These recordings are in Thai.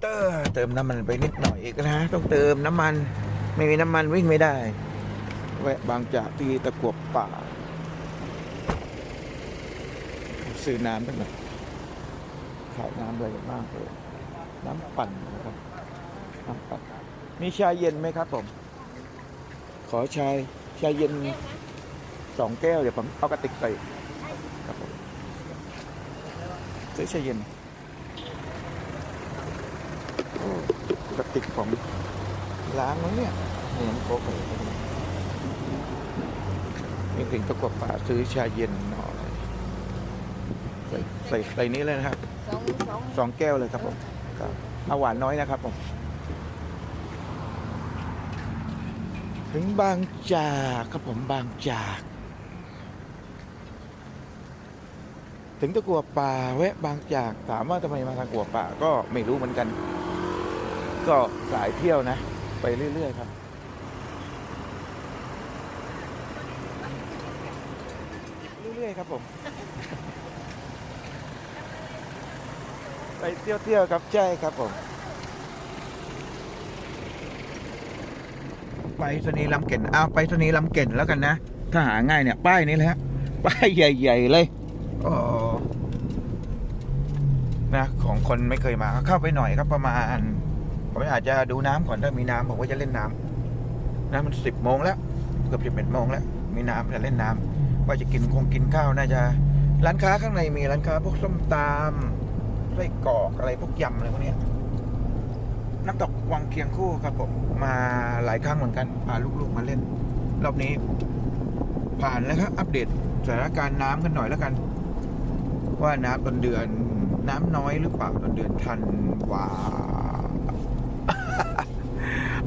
เตอร์เติมน้ำมันไปนิดหน่อยอีกนะ ต้องเติมน้ำมัน ไม่มีน้ำมันวิ่งไม่ได้แวะบางจากที่ตะกวบป่า ซื้อน้ำตั้งหน่อยขายน้ำอะไรกันบ้างเลยน้ำปั่นนะครับน้ำปั่นมีชาเย็นไหมครับผม ขอชายชาเย็นสองแก้ว เดี๋ยวผมเอากระติกใส่ครับผมซื้อชาเย็น กระติกของล้างแล้วเนี่ยนี่น้ำโค้กเลยมีถึงตะกวบป่าซื้อชาเย็นหน่อยใส่ใส่ใส่นี้เลยนะครับสองสองสองแก้วเลยครับผมครับเอาหวานน้อยนะครับผมถึงบางจากครับผมบางจาก ถึงตะกัวป่าแวะบางจากถามว่าทำไมมาทางกัวป่าก็ไม่รู้เหมือนกัน ก็สายเที่ยวนะ ไปเรื่อย ๆ ครับ เรื่อย ๆ ครับผม ไปเที่ยวๆครับ ใช่ครับผม ไปสนีย์ลำเก่นเอาไปสนีย์ลำเก่นแล้วกันนะ ถ้าหาง่ายเนี่ย ป้ายนี้เลยฮะป้ายใหญ่ ๆ เลยอ๋อนะของคนไม่เคยมาก็เข้าไปหน่อยครับประมาณ ผมอาจจะดูน้ำก่อนถ้ามีน้ำผมก็จะเล่นน้ำน้ำมันสิบโมงแล้วเกือบสิบเอ็ดโมงแล้ว มีน้ำจะเล่นน้ำว่าจะกินคงกินข้าวน่าจะร้านค้าข้างในมีร้านค้า พวกส้มตำไส้กรอกอะไรพวกยำอะไรพวกนี้น้ำตกวังเคียงคู่ครับผมมาหลายครั้งเหมือนกันพาลูกๆมาเล่น รอบนี้ ผ่านแล้วครับอัปเดตสถานการณ์น้ำกันหน่อยแล้วกัน ว่าน้ำต้นเดือน น้ำน้อยหรือเปล่าต้นเดือนธันวา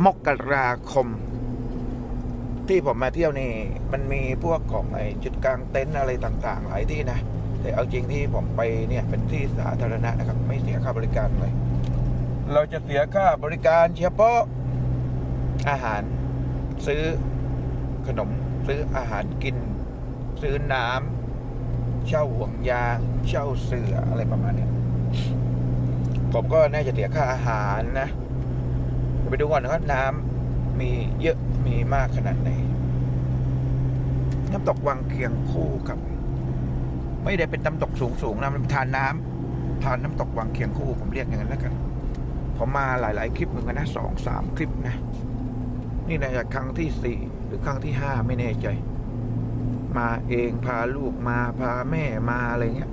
มกราคม ที่ผมมาเที่ยวนี่ มันมีพวกของไอ้จุดกลางเต็นท์อะไรต่าง ๆ หลายที่นะ แต่เอาจริงที่ผมไปเนี่ยเป็นที่สาธารณะนะครับ ไม่เสียค่าบริการเลย เราจะเสียค่าบริการเฉพาะอาหารซื้อขนมซื้ออาหารกิน ซื้อน้ำเช่าห่วงยางเช่าเสืออะไรประมาณนี้ผมก็น่าจะเสียค่าอาหารนะ ไปดูก่อนนะครับ น้ำมีเยอะมีมากขนาดไหนน้ำตกวังเคียงคู่ครับ ไม่ได้เป็นน้ำตกสูงสูงนะมันเป็นทานน้ำทานน้ำตกวังเคียงคู่ผมเรียกอย่างนั้นแล้วกันผมมาหลาย ๆ คลิปเหมือนกันนะสองสามคลิปนะ นี่น่าจะครั้งที่สี่หรือครั้งที่ห้าไม่แน่ใจ มาเองพาลูกมาพาแม่มาอะไรเงี้ย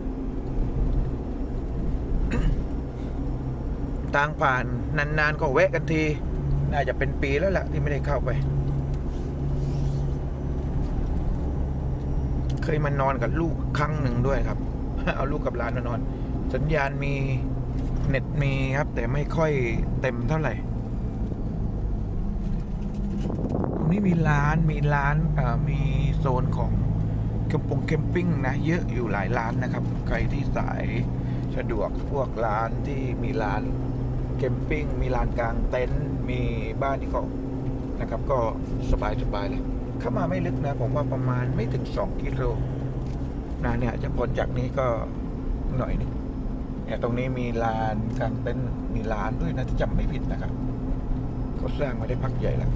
ทางผ่านนาน ๆ ก็แวะกันที น่าจะเป็นปีแล้วแหละที่ไม่ได้เข้าไป เคยมานอนกับลูกครั้งหนึ่งด้วยครับ เอาลูกกับหลานมานอน สัญญาณมีเน็ตมีครับ แต่ไม่ค่อยเต็มเท่าไหร่ตรงนี้มีร้านมีร้านมีโซนของแคมปงแคมปิ้งนะ เยอะอยู่หลายร้านนะครับ ใครที่สายสะดวกพวกร้านที่มีร้านแคมปิ้งมีร้านกลางเต็นท์ มีบ้านที่เขานะครับ ก็สบายสบายเลยเข้ามาไม่ลึกนะ ผมว่าประมาณไม่ถึงสองกิโลนะเนี่ยจะพ้นจากนี้ก็หน่อยนึงเนี่ยตรงนี้มีลานกลางเต็นท์มีร้านด้วยนะที่จำไม่ผิดนะครับเขาสร้างมาได้พักใหญ่แล้ว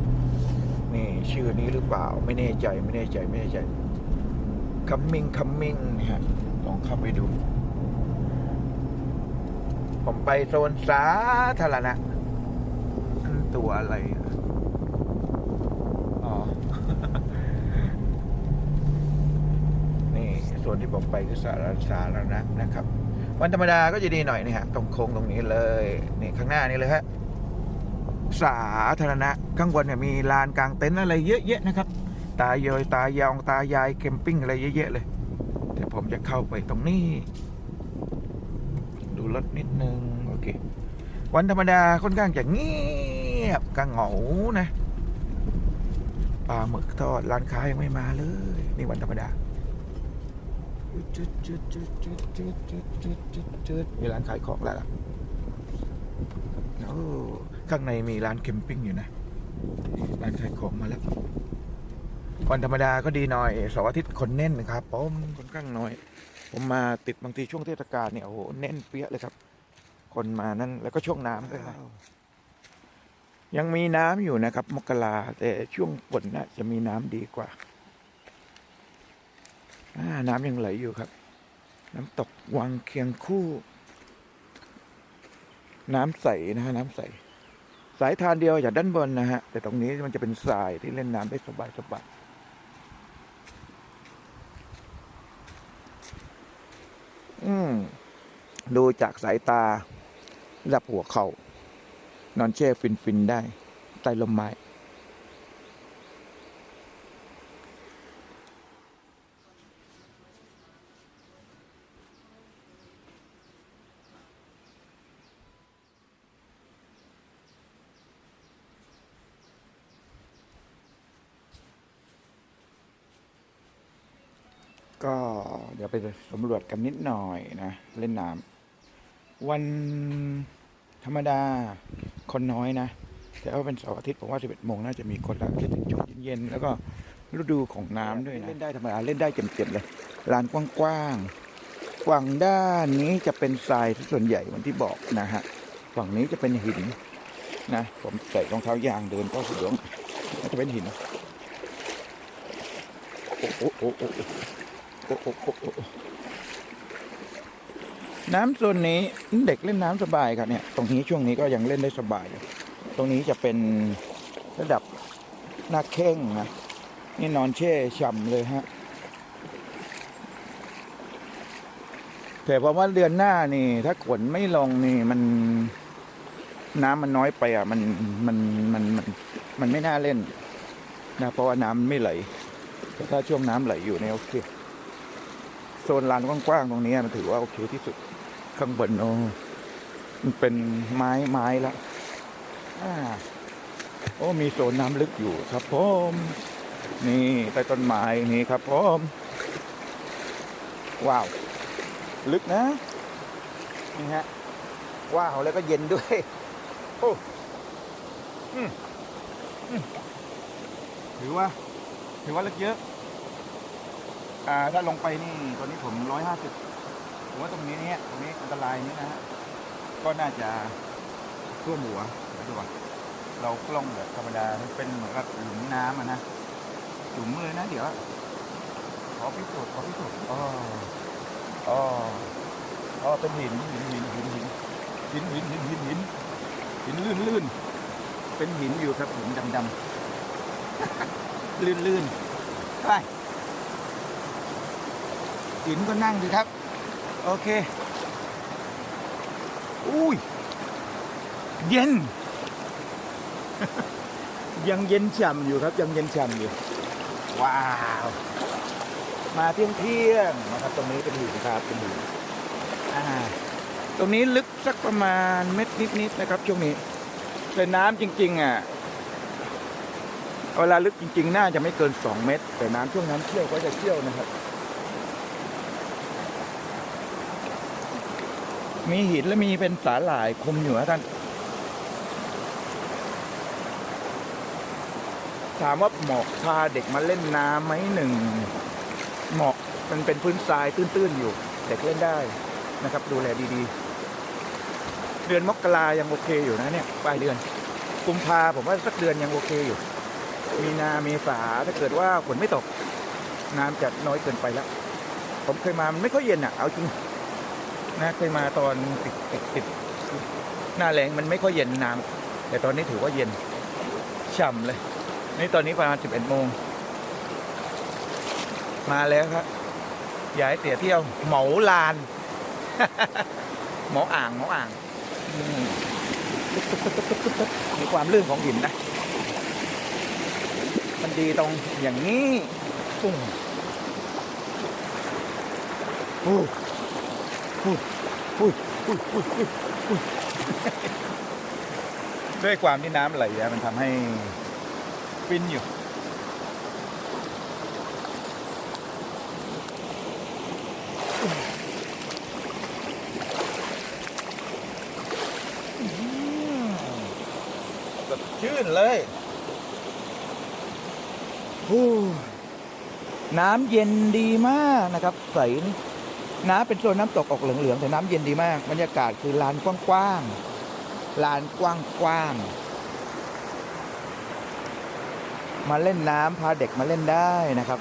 นี่ชื่อนี้หรือเปล่าไม่แน่ใจไม่แน่ใจไม่แน่ใจ coming coming เนี่ยลองเข้าไปดู ผมไปโซนสาธารณะ ตัวอะไรอ๋อ นี่ส่วนที่ผมไปคือสารสาธารณะนะครับ วันธรรมดาก็จะดีหน่อยนี่ฮะตรงโค้งตรงนี้เลย นี่ข้างหน้านี้เลยฮะสาธารณะข้างบนเนี่ยมีลานกลางเต็นท์อะไรเยอะแยะนะครับ ตายอยตายองตายายแคมปิ้งอะไรเยอะแยะเลยแต่ผมจะเข้าไปตรงนี้ ดูรถนิดนึง โอเค วันธรรมดาค่อนข้างจะเงียบ บกรงเหงานะปลาหมึกทอดร้านค้ายังไม่มาเลย นี่วันธรรมดามีร้านขายของแล้วล่ะข้างในมีร้านแคมปิ้งอยู่นะร้านขายของมาแล้ววันธรรมดาก็ดีหน่อยเสาร์อาทิตย์คนแน่นนะครับผมค่อนข้างน้อย ผมมาติดบางทีช่วงเทศกาลเนี่ยโอ้โหแน่นเปี้ยเลยครับ คนมานั่นแล้วก็ช่วงน้ำด้วย ยังมีน้ำอยู่นะครับ มกราแต่ช่วงฝนน่ะจะมีน้ำดีกว่าอ่าน้ำยังไหลอยู่ครับ น้ำตกวังเคียงคู่ น้ำใสนะฮะน้ำใส สายทานเดียวจากด้านบนนะฮะ แต่ตรงนี้มันจะเป็นทรายที่เล่นน้ำได้สบายสบายอืมดูจากสายตาระดับหัวเขา่า นอนแช่ฟินฟินได้ ใต้ลมไม้ ก็เดี๋ยวไปสำรวจกันนิดหน่อยนะ เล่นน้ำวันธรรมดา คนน้อยนะ แต่ว่าเป็นเสาร์อาทิตย์ผมว่า 11โมงน่าจะมีคนละคิดถึงช่วงเย็นๆแล้วก็ฤดูของน้ำด้วยนะเล่นได้ธรรมดาเล่นได้เจ็มๆเลยลานกว้างๆฝั่งด้านนี้จะเป็นทรายที่ส่วนใหญ่เหมือนที่บอกนะฮะฝั่งนี้จะเป็นหินนะ ผมใส่รองเท้ายางเดินก็สะดวกมันจะเป็นหินโอ้โหโอ้โหโอ้โหโอ้โหโอ้โหโอ้โห น้ำโซนนี้เด็กเล่นน้ำสบายครับเนี่ย ตรงนี้ช่วงนี้ก็ยังเล่นได้สบายอยู่ตรงนี้จะเป็นระดับหน้าเข่งนะนี่นอนแช่ช่ำเลยฮะแต่เพราะว่าเดือนหน้านี่ ถ้าขนไม่ลงนี่มันน้ำมันน้อยไปอะ มันมันมันมันมันไม่น่าเล่นนะเพราะว่าน้ำไม่ไหลแต่ถ้าช่วงน้ำไหลอยู่เนี่ยโอเคโซนลานกว้างๆตรงนี้มันถือว่าโอเคที่สุด ข้างบนโอ้มันเป็นไม้ไม้ละอ่าโอ้มีโซนน้ำลึกอยู่ครับผมนี่ใต้ต้นไม้นี่ครับผมว้าว ลึกนะนี่ฮะว้าวแล้วก็เย็นด้วย โอ้ถือว่า ถือว่าลึกเยอะ อ่า ถ้าลงไปนี่ ตอนนี้ผมร้อยห้าสิบ ผมว่าตรงนี้เนี่ยตรงนี้อันตรายนี่นะฮะก็น่าจะท่วมหัวเดี๋ยวดูก่อนเรากล้องแบบธรรมดาเป็นเหมือนกับหลุมน้ำอะนะหลุมเลยนะเดี๋ยวขอพิสูจน์ขอพิสูจน์อ๋ออ๋ออ๋อเป็นหินหินหินหินหินหินหินหินหินหินหินลื่นลื่นเป็นหินอยู่ครับหินดำดำลื่นลื่นไปหินก็นั่งดีครับ โอเค อุ้ย เย็น ยังเย็นฉ่ำอยู่ครับ ยังเย็นฉ่ำอยู่ ว้าว มาเที่ยงเที่ยงๆนะครับ ตรงนี้เป็นหินครับเป็นหินอ่า ตรงนี้ลึกสักประมาณเม็ดนิดๆนะครับ ช่วงนี้ แต่น้ำจริง ๆ อะเวลาลึกจริง ๆ น่าจะไม่เกินสองเมตร แต่น้ำช่วงน้ำเชี่ยวก็จะเชี่ยวนะครับ มีหินและมีเป็นสาหร่ายคุมอยู่นะท่าน ถามว่าเหมาะพาเด็กมาเล่นน้ำไหมหนึ่งเหมาะมันเป็นพื้นทรายตื้นๆอยู่ เด็กเล่นได้นะครับ ดูแลดีๆ เดือนมกรายังโอเคอยู่นะเนี่ยปลายเดือนกุมภาผมว่าสักเดือนยังโอเคอยู่ มีนาเมษาถ้าเกิดว่าฝนไม่ตก น้ำจะน้อยเกินไปแล้ว ผมเคยมามันไม่ค่อยเย็นอะ เอาจริง นะเคยมาตอนติดติดติดหน้าแรงมันไม่ค่อยเย็นน้ำแต่ตอนนี้ถือว่าเย็นฉ่ำเลย นี่ตอนนี้ประมาณ 11 โมง มาแล้วครับยากให้เตี๋ยเที่ยว เหมาลาน เหมาอ่างเหมาอ่างมีความลื่นของหินนะ มันดีตรงอย่างนี้ปุ้ง อุ้ยอุ้ยอุ้ยอุ้ยอุ้ยอุ้ยด้วยความที่น้ำไหลอะมันทำให้ฟินอยู่ สดชื่นเลยน้ำเย็นดีมากนะครับ ใส น้ำเป็นโซนน้ำตกออกเหลืองๆแต่น้ำเย็นดีมากบรรยากาศคือลานกว้างๆลานกว้างๆมาเล่นน้ำพาเด็กมาเล่นได้นะครับ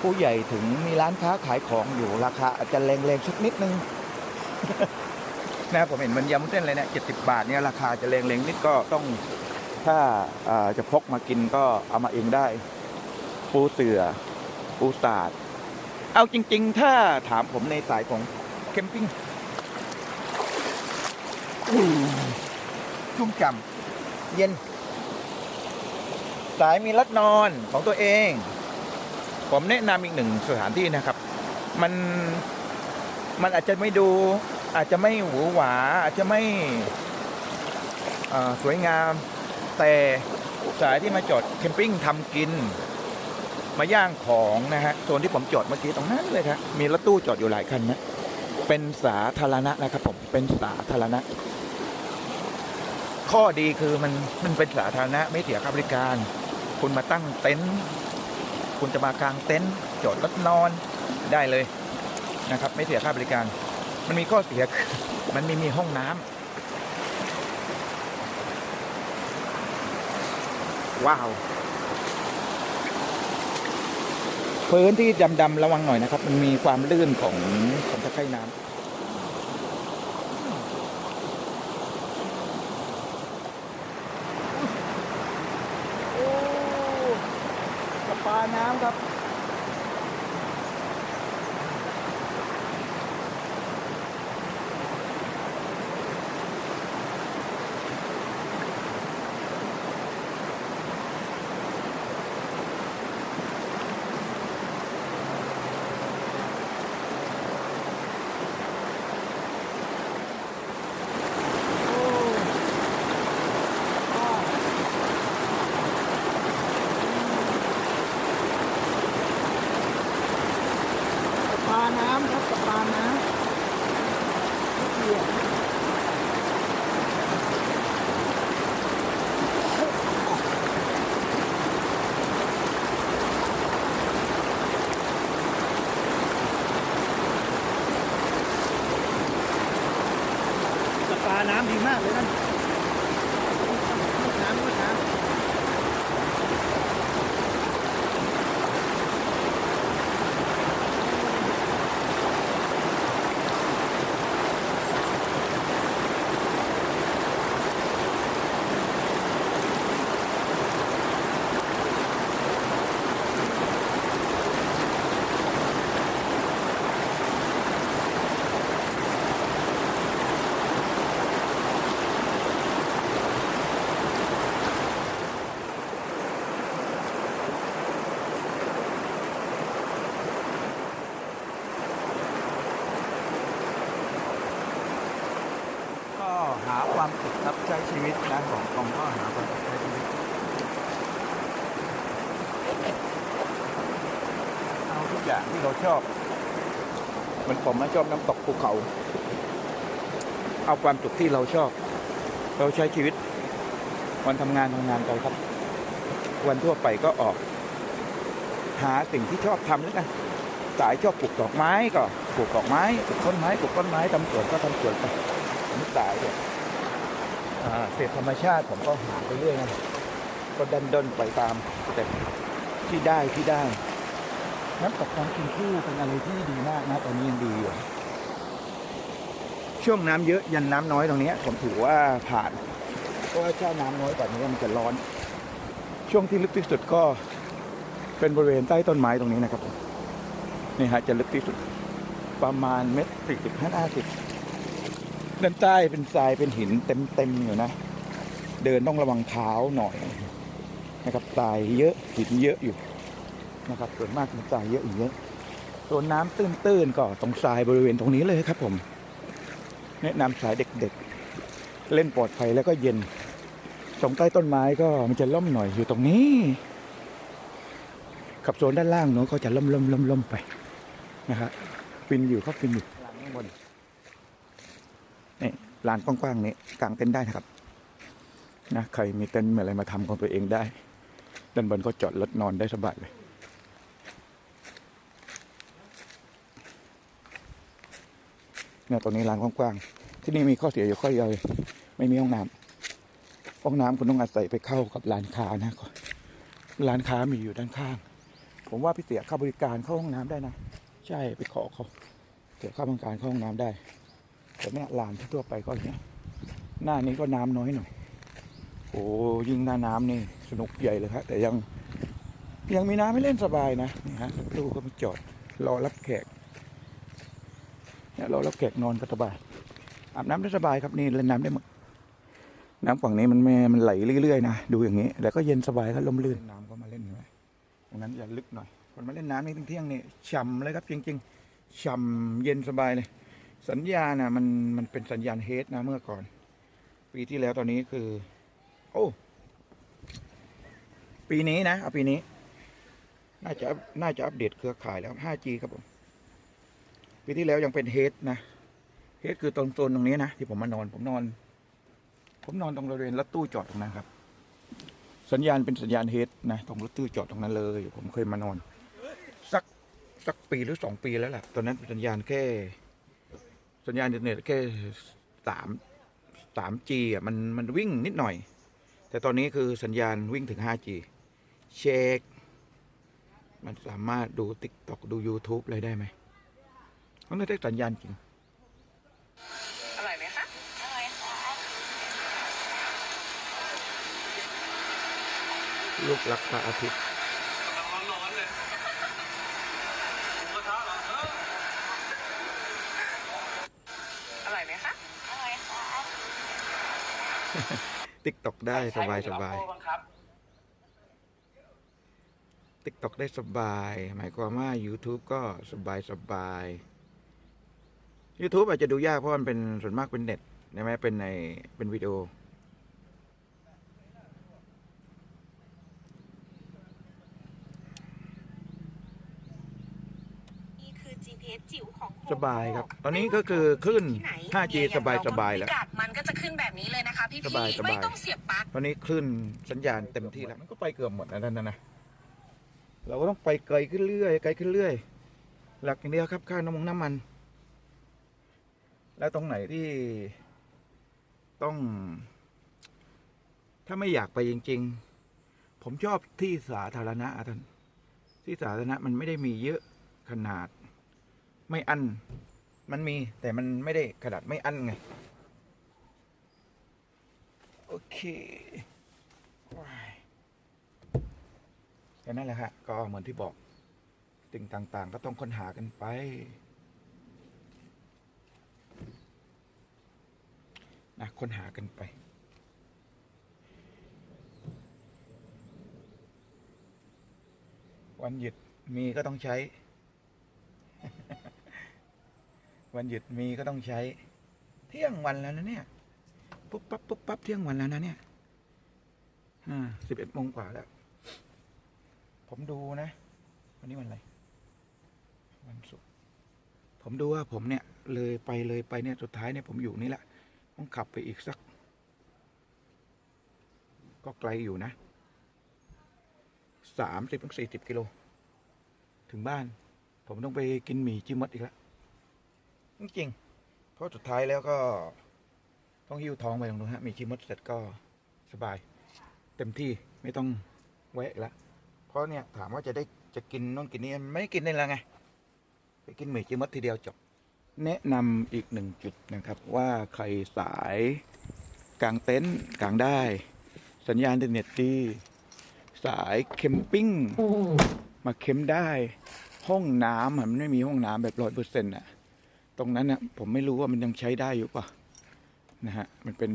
ผู้ใหญ่ถึงมีร้านค้าขายของอยู่ราคาอาจจะแรงๆสักนิดนึงนะผมเห็นมันยำเส้นเลยเนี่ยเจ็ดสิบาทเนี่ยราคาจะแรงๆนิดก็ต้องถ้าอ่าจะพกมากินก็เอามาเองได้ ปูเสือปูสาด เอาจริง ๆ ถ้าถามผมในสายของแคมปิ้งชุ่มฉ่ำเย็น สายมีรถนอนของตัวเอง ผมแนะนำอีกหนึ่งสถานที่นะครับ มันมันอาจจะไม่ดู อาจจะไม่หวือหวา อาจจะไม่สวยงาม แต่สายที่มาจอดแคมปิ้งทำกิน มาย่างของนะฮะโซนที่ผมจอดเมื่อกี้ตรงนั้นเลยครับมีรถตู้จอดอยู่หลายคันนะเป็นสาธารณะนะครับผมเป็นสาธารณะ ข้อดีคือมันมันเป็นสาธารณะไม่เสียค่าบริการ คุณมาตั้งเต็นท์คุณจะมากางเต็นท์จอดรถนอนได้เลยนะครับ ไม่เสียค่าบริการ มันมีข้อเสียคือมันไม่มีห้องน้ำว้าว พื้นที่ดำๆระวังหน่อยนะครับ มันมีความลื่นของของตะไคร่น้ำปลาน้ำครับ ปลาน้ำครับปลาน้ำปลาน้ำดีมากเลยนั่นน้ำก็น้ำ ก็หาความสุขครับใช้ชีวิตนะของกองก็หาความสุขใช้ชีวิตเอา ที่เราชอบมือนผมนะชอบน้ำตกภูเขา เอาความสุขที่เราชอบ เราใช้ชีวิต วันทำงานทำงานไปครับ วันทั่วไปก็ออก หาสิ่งที่ชอบทำแล้วกันสายชอบปลูกดอกไม้ก็ปลูกดอกไม้ปลูกต้นไม้ปลูกต้นไม้ทำสวนก็ทำสวนไปผมตายเลยอ่เศษธรรมชาติผมก็หาไปเรื่อยนะก็ดันดนไปตามแต่ที่ได้ที่ได้ น้ำตกน้ำกินคู่เป็นอะไรที่ดีมากนะตอนนี้ยังดีอยู่ ช่วงน้ำเยอะยันน้ำน้อยตรงนี้ผมถือว่าผ่านเพราะว่าถ้าน้ำน้อยกว่านี้มันจะร้อน ช่วงที่ลึกที่สุดก็เป็นบริเวณใต้ต้นไม้ตรงนี้นะครับนี่ฮะจะลึกที่สุดประมาณเมตรสี่สิบห้าสิบด้านใต้เป็นทรายเป็นหินเต็มเต็มๆอยู่นะ เดินต้องระวังเท้าหน่อยนะครับทรายเยอะหินเยอะอยู่ นะครับส่วนมากเป็นทรายเยอะอยู่เยอะส่วนน้ำตื้นๆก็ตรงทรายบริเวณตรงนี้เลยครับผมแนะนำสายเด็กๆ เล่นปลอดภัยแล้วก็เย็นตรงใต้ต้นไม้ก็มันจะล่มหน่อยอยู่ตรงนี้ ขับโซนด้านล่างเนาะก็จะล่มล่มล่มล่มๆไปนะครับฟินอยู่ก็ฟินอยู่ล่างข้างบนนี่ลานกว้างๆนี้กางเต็นท์ได้นะครับนะใครมีเต็นท์มีอะไรมาทำของตัวเองได้ด้านบนก็จอดรถนอนได้สบายเลย เนี่ยตรงนี้ร้านกว้างๆที่นี่มีข้อเสียอยู่ข้อเดียวเลยไม่มีห้องน้ำห้องน้ำคุณต้องอาศัยไปเข้ากับร้านค้านะร้านค้ามีอยู่ด้านข้าง ผมว่าพี่เสียค่าบริการเข้าห้องน้ำได้นะใช่ไปขอเขาเสียค่าบริการเข้าห้องน้ำได้แต่เนี่ยลานทั่วไปก็อย่างเงี้ยหน้านี้ก็น้ำน้อยหน่อยโอ้ยิ่งหน้าน้ำนี่สนุกใหญ่เลยครับแต่ยังยังมีน้ำให้เล่นสบายนะนี่ฮะตู้ก็มาจอดรอรับแขก เนี่ยรอรับแขกนอนก็สบายอาบน้ำได้สบายครับนี่เล่นน้ำได้หมดน้ำฝั่งนี้มันม่มันไหลเรื่อยๆนะดูอย่างนี้แต่ก็เย็นสบายก็ลมลื่นน้ำก็มาเล่นไหมตรงนั้นอย่าลึกหน่อยคนมาเล่นน้ำนี่เที่ยงๆนี่ฉ่ำเลยครับจริงๆฉ่ำเย็นสบายเลย สัญญาณนะมันมันเป็นสัญญาณเฮดนะเมื่อก่อน ปีที่แล้วตอนนี้คือ โอ้ ปีนี้นะเอาปีนี้ น่าจะน่าจะอัปเดตเครือข่ายแล้ว 5G ครับผม ปีที่แล้วยังเป็นเฮดนะ เฮดคือตรงโซนตรงนี้นะ ที่ผมมานอน ผมนอน ผมนอนตรงบริเวณรถตู้จอดตรงนั้นครับ สัญญาณเป็นสัญญาณเฮดนะ ตรงรถตู้จอดตรงนั้นเลย ผมเคยมานอน สักสักปีหรือสองปีแล้วแหละตอนนั้นเป็นสัญญาณแค่ สัญญาณอินเทอร์เน็ตแค่สามสามจีอะมันมันวิ่งนิดหน่อย แต่ตอนนี้คือสัญญาณวิ่งถึง 5G เช็ค มันสามารถดู TikTok ดู YouTube อะไรได้ไหม มันไม่ได้สัญญาณจริง อร่อยไหมคะ อร่อยค่ะลูกรักพระอาทิตย์ร้อนๆเลยหมูกระทะเหรอเอออร่อยไหมคะ อร่อยค่ะ TikTok ได้สบายสบายใช้หมูรับโบ้งครับ TikTok ได้สบาย หมายความว่า YouTube ก็สบายสบาย YouTube อาจจะดูยากเพราะมันเป็นส่วนมากเป็นเน็ตใช่ไหมเป็นในเป็นวิดีโอ นี่คือ GPS จิ๋วของโฮโมสบายครับ ตอนนี้ก็คือคลื่นที่ไหน 5G สบายสบายแล้วพิกัดมันก็จะขึ้นแบบนี้เลยนะคะพี่สบายสบายๆไม่ต้องเสียบปลั๊กตอนนี้คลื่นสัญญาณเต็มที่แล้ว มันก็ไปเกือบหมดแล้วนั่นนะนะเราก็ต้องไปไกลขึ้นเรื่อยไกลขึ้นเรื่อย หลักอย่างเดียวครับค่าน้ำมันน้ำมัน แล้วตรงไหนที่ต้อง ถ้าไม่อยากไปจริง ๆ ผมชอบที่สาธารณะท่านที่สาธารณะมันไม่ได้มีเยอะขนาด ไม่อัน มันมีแต่มันไม่ได้ขนาดไม่อันไง โอเคว้ายก็นั่นแหละฮะก็เหมือนที่บอกสิ่งต่างๆ ก็ต้องค้นหากันไป นะค้นหากันไป วันหยุดมีก็ต้องใช้ วันหยุดมีก็ต้องใช้ เที่ยงวันแล้วนะเนี่ย ปุ๊บปั๊บปุ๊บปั๊บเที่ยงวันแล้วนะเนี่ยอ่าสิบเอ็ดโมงกว่าแล้ว ผมดูนะ วันนี้วันอะไร วันศุกร์ผมดูว่าผมเนี่ย เลยไปเลยไปเนี่ยสุดท้ายเนี่ยผมอยู่นี่แหละ ต้องขับไปอีกสัก ก็ไกลอยู่นะสามสิบถึงสี่สิบกิโล ถึงบ้าน ผมต้องไปกินหมี่จิมมดอีกแล้วจริงๆเพราะสุดท้ายแล้วก็ต้องหิ้วท้องไปตรงนู้นฮะมีชิมมดเสร็จก็สบาย เต็มที่ไม่ต้องแวะอีกแล้วเพราะเนี่ยถามว่าจะได้จะกินโน่นกินนี่ไม่ได้กินได้แล้วไง ไปกินหมี่ชิมมดทีเดียวจบ แนะนำอีกหนึ่งจุดนะครับว่าใครสายกลางเต็นท์กลางได้ สัญญาณอินเทอร์เน็ตดี สายเคมปิ้งมาเค็มได้ ห้องน้ำมันไม่มีห้องน้ำแบบร้อยเปอร์เซ็นต์อะตรงนั้นน่ะผมไม่รู้ว่ามันยังใช้ได้อยู่ปะนะฮะมันเป็น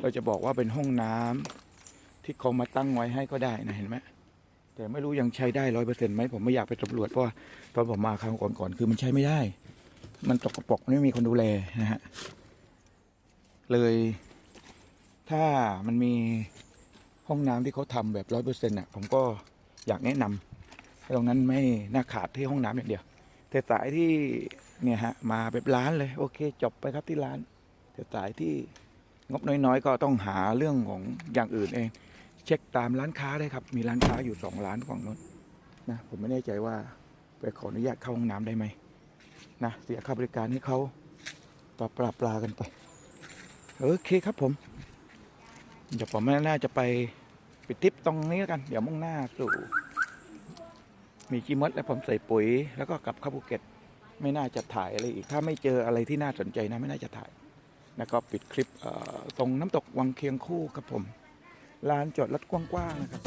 เราจะบอกว่าเป็นห้องน้ำที่เขามาตั้งไว้ให้ก็ได้นะเห็นไหมแต่ไม่รู้ยังใช้ได้ร้อยเปอร์เซ็นต์ไหมผมไม่อยากไปสำรวจเพราะว่าตอนผมมาครั้งก่อนๆคือมันใช้ไม่ได้ มันตกกระปกไม่มีคนดูแลนะฮะ เลยถ้ามันมีห้องน้ำที่เขาทำแบบร้อยเปอร์เซ็นต์อะ ผมก็อยากแนะนำตรงนั้นไม่น่าขาดที่ห้องน้ำอย่างเดียว แต่สายที่เนี่ยฮะ มาแบบร้านเลย โอเค จบไปครับที่ร้าน แต่สายที่งบน้อยๆ ก็ต้องหาเรื่องของอย่างอื่นเอง เช็คตามร้านค้าได้ครับ มีร้านค้าอยู่สองร้านฝั่งนู้นนะผมไม่แน่ใจว่าไปขออนุญาตเข้าห้องน้ำได้ไหม นะเสียค่าบริการให้เขาปลาปลาปลากันไปโอเคครับผม เดี๋ยวผมน่าจะไปปิดทริปตรงนี้แล้วกัน เดี๋ยวมุ่งหน้าสู่ มีจีมดและผมใส่ปุ๋ย แล้วก็กลับเข้าภูเก็ต ไม่น่าจะถ่ายอะไรอีก ถ้าไม่เจออะไรที่น่าสนใจนะ ไม่น่าจะถ่าย แล้วก็ปิดคลิปตรงน้ำตกวังเคียงคู่ครับผม ลานจอดรถกว้างๆนะครับ